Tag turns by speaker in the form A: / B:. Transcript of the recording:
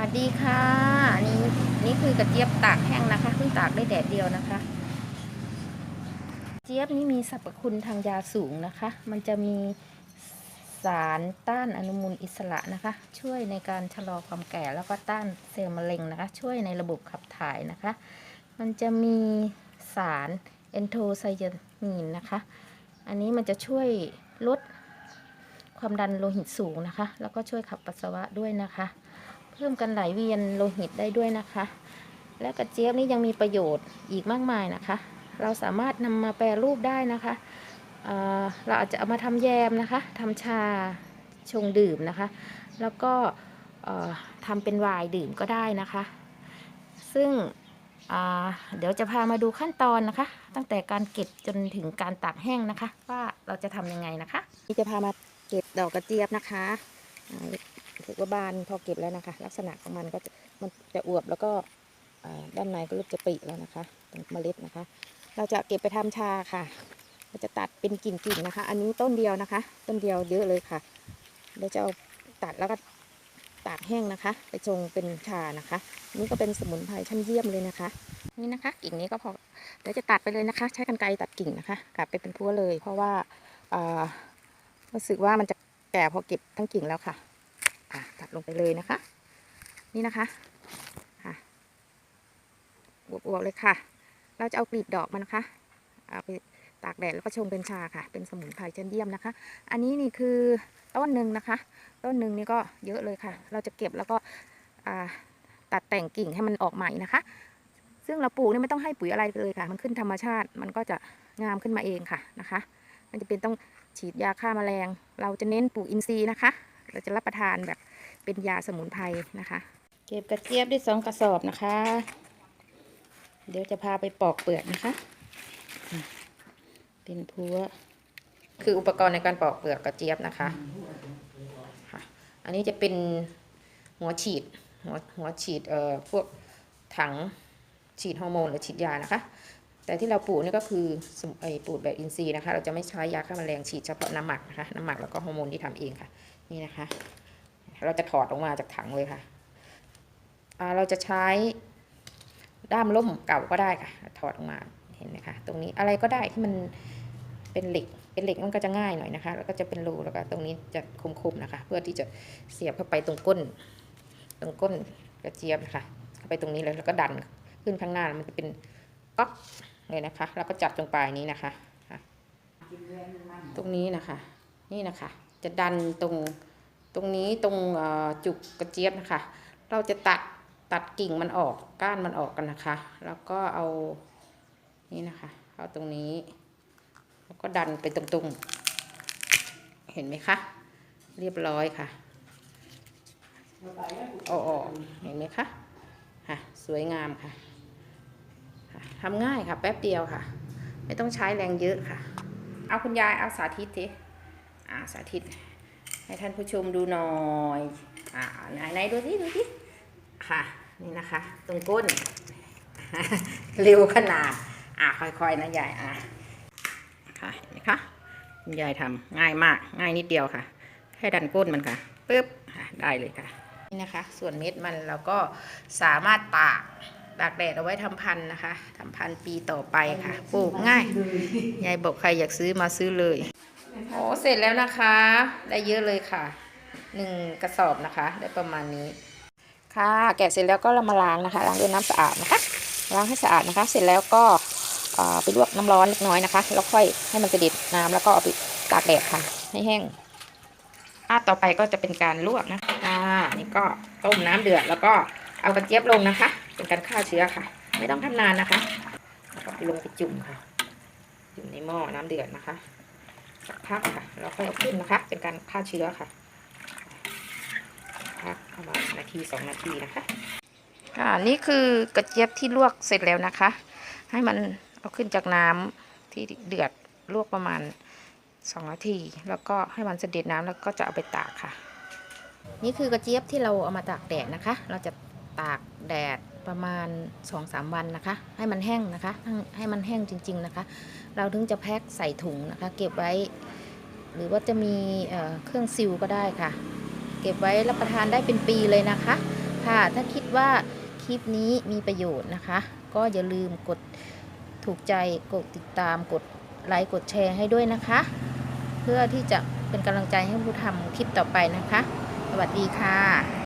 A: วัสดีค่ะนี่นี่คือกระเจี๊ยบตากแห้งนะคะเพิ่งตากได้แดดเดียวนะคะ เจี๊ยบนี่มีสรรพคุณทางยาสูงนะคะ มันจะมีสารต้านอนุมูลอิสระนะคะ ช่วยในการชะลอความแก่แล้วก็ต้านเซลล์มะเร็งนะคะ ช่วยในระบบขับถ่ายนะคะ มันจะมีสารเอนโทไซยามีนนะคะ อันนี้มันจะช่วยลดความดันโลหิตสูงนะคะ แล้วก็ช่วยขับปัสสาวะด้วยนะคะ เพิ่มการไหลเวียนโลหิตได้ด้วยนะคะ และกระเจี๊ยบนี่ยังมีประโยชน์อีกมากมายนะคะ เราสามารถนำมาแปรรูปได้นะคะเเราอาจจะเอามาทำแยมนะคะทำชาชงดื่มนะคะ แล้วก็ทำเป็นไวน์ดื่มก็ได้นะคะ ซึ่งเดี๋ยวจะพามาดูขั้นตอนนะคะ ตั้งแต่การเก็บจนถึงการตากแห้งนะคะ ว่าเราจะทำยังไงนะคะนี่จะพามาเก็บดอกกระเจี๊ยบนะคะ ถือว่าบานพอเก็บแล้วนะคะ ลักษณะของมันก็จะมันจะอวบแล้วก็ด้านในก็เริ่มจะปริแล้วนะคะตรงเมล็ดนะคะ เราจะเก็บไปทำชาค่ะเราจะตัดเป็นกิ่งๆนะคะ อันนี้ต้นเดียวนะคะ ต้นเดียวเยอะเลยค่ะเราจะเอาตัดแล้วก็ตากแห้งนะคะ ไปชงเป็นชานะคะ นี่ก็เป็นสมุนไพรชั้นเยี่ยมเลยนะคะ นี่นะคะ กิ่งนี้ก็พอเดี๋ยวจะตัดไปเลยนะคะ ใช้กรรไกรตัดกิ่งนะคะกลับไปเป็นพัวเลย เพราะว่ารู้สึกว่ามันจะแก่พอเก็บทั้งกิ่งแล้วค่ะ อะตัดลงไปเลยนะคะ นี่นะคะค่ะอวบๆเลยค่ะ เราจะเอากลีบดอกมันนะคะ เอาไปตากแดดแล้วก็ชงเป็นชาค่ะ เป็นสมุนไพรชั้นเยี่ยมนะคะ อันนี้นี่คือต้นหนึ่งนะคะ ต้นหนึ่งนี่ก็เยอะเลยค่ะ เราจะเก็บแล้วก็ตัดแต่งกิ่งให้มันออกใหม่นะคะ ซึ่งเราปลูกนี่ไม่ต้องให้ปุ๋ยอะไรเลยค่ะ มันขึ้นธรรมชาติ มันก็จะงามขึ้นมาเองค่ะนะคะ มันจะเป็นต้องฉีดยาฆ่าแมลง เราจะเน้นปลูกอินทรีย์นะคะ เราจะรับประทานแบบเป็นยาสมุนไพรนะคะ เก็บกระเจี๊ยบได้สองกระสอบนะคะ เดี๋ยวจะพาไปปอกเปลือกนะคะอะเป็นพัวคืออุปกรณ์ในการปอกเปลือกกระเจี๊ยบนะคะค่ะอันนี้จะเป็นหัวฉีดหัวหัวฉีดเอ่อพวกถังฉีดฮอร์โมนหรือฉีดยานะคะ แต่ที่เราปลูกนี่ก็คือไอปลูกแบบอินทรีย์นะคะ เราจะไม่ใช้ยาฆ่าแมลงฉีดเฉพาะน้ำหมักนะคะน้ำหมักแล้วก็ฮอร์โมนที่ทำเองค่ะ นี่นะคะ เราจะถอดออกมาจากถังเลยค่ะอ่าเราจะใช้ด้ามล่มเก่าก็ได้ค่ะ ถอดออกมาเห็นไหมคะตรงนี้อะไรก็ได้ที่มันเป็นเหล็กเป็นเหล็กมันก็จะง่ายหน่อยนะคะ แล้วก็จะเป็นรูแล้วก็ตรงนี้จะคมๆนะคะ เพื่อที่จะเสียบเข้าไปตรงก้น ตรงก้นกระเจี๊ยบนะคะเข้าไปตรงนี้เลยแล้วก็ดันขึ้นข้างหน้ามันจะเป็นก๊อก เลยนะคะ แล้วก็จับตรงปลายนี้นะคะ ตรงนี้นะคะ นี่นะคะ จะดันตรงตรงนี้ตรงจุกกระเจี๊ยบนะคะ เราจะตัดตัดกิ่งมันออกก้านมันออกกันนะคะ แล้วก็เอานี่นะคะเอาตรงนี้ แล้วก็ดันไปตรงๆ เห็นไหมคะ เรียบร้อยค่ะอออกเห็นไหมคะค่ะสวยงามค่ะ ค่ะทำง่ายค่ะ แป๊บเดียวค่ะ ไม่ต้องใช้แรงเยอะค่ะ เอาคุณยายเอาสาธิตสิอ่าสาธิต ให้ท่านผู้ชมดูหน่อยอ่าไหนไหนดูสิดูสิค่ะนี่นะคะ ตรงก้นเร็วขนาดอ่าค่อยๆนะยายอ่าค่ะเห็นไหมคะคุณยายทำง่ายมากง่ายนิดเดียวค่ะ แค่ดันก้นมันค่ะปึ๊บได้เลยค่ะนี่นะคะ ส่วนเม็ดมันเราก็สามารถตาก ตากแดดเอาไว้ทำพันธุ์นะคะทำพันธุ์ปีต่อไปค่ะ ปลูกง่าย ยายบอกใครอยากซื้อมาซื้อเลย โอ้เสร็จแล้วนะคะ ได้เยอะเลยค่ะ หนึ่งกระสอบนะคะ ได้ประมาณนี้ ค่ะ แกะเสร็จแล้วก็เรามาล้างนะคะ ล้างด้วยน้ำสะอาดนะคะ ล้างให้สะอาดนะคะ เสร็จแล้วก็ไปลวกน้ำร้อนเล็กน้อยนะคะ แล้วค่อยให้มันกระเด็ดน้ำแล้วก็เอาไปตากแดดค่ะ ให้แห้งอะต่อไปก็จะเป็นการลวกนะคะอ่านี่ก็ต้มน้ำเดือดแล้วก็เอากระเจี๊ยบลงนะคะ เป็นการฆ่าเชื้อค่ะ ไม่ต้องทำนานนะคะแล้วก็ลงไปจุ่มค่ะจุ่มในหม้อน้ำเดือดนะคะสักพักค่ะแล้วค่อยเอาขึ้นนะคะ เป็นการฆ่าเชื้อค่ะพักประมาณนาทีสองนาทีนะคะอ่านี่คือกระเจี๊ยบที่ลวกเสร็จแล้วนะคะ ให้มันเอาขึ้นจากน้ำที่เดือดลวกประมาณสองนาที แล้วก็ให้มันเสด็จน้ำแล้วก็จะเอาไปตากค่ะ นี่คือกระเจี๊ยบที่เราเอามาตากแดดนะคะ เราจะตากแดด ประมาณ 2-3 วันนะคะ ให้มันแห้งนะคะ ให้มันแห้งจริง ๆนะคะ เราถึงจะแพ็คใส่ถุงนะคะ เก็บไว้ หรือว่าจะมีเครื่องซิลก็ได้ค่ะ เก็บไว้รับประทานได้เป็นปีเลยนะคะ ค่ะ ถ้าคิดว่าคลิปนี้มีประโยชน์นะคะ ก็อย่าลืมกดถูกใจกดติดตามกดไลค์กดแชร์ให้ด้วยนะคะ เพื่อที่จะเป็นกำลังใจให้ผู้ทำคลิปต่อไปนะคะ สวัสดีค่ะ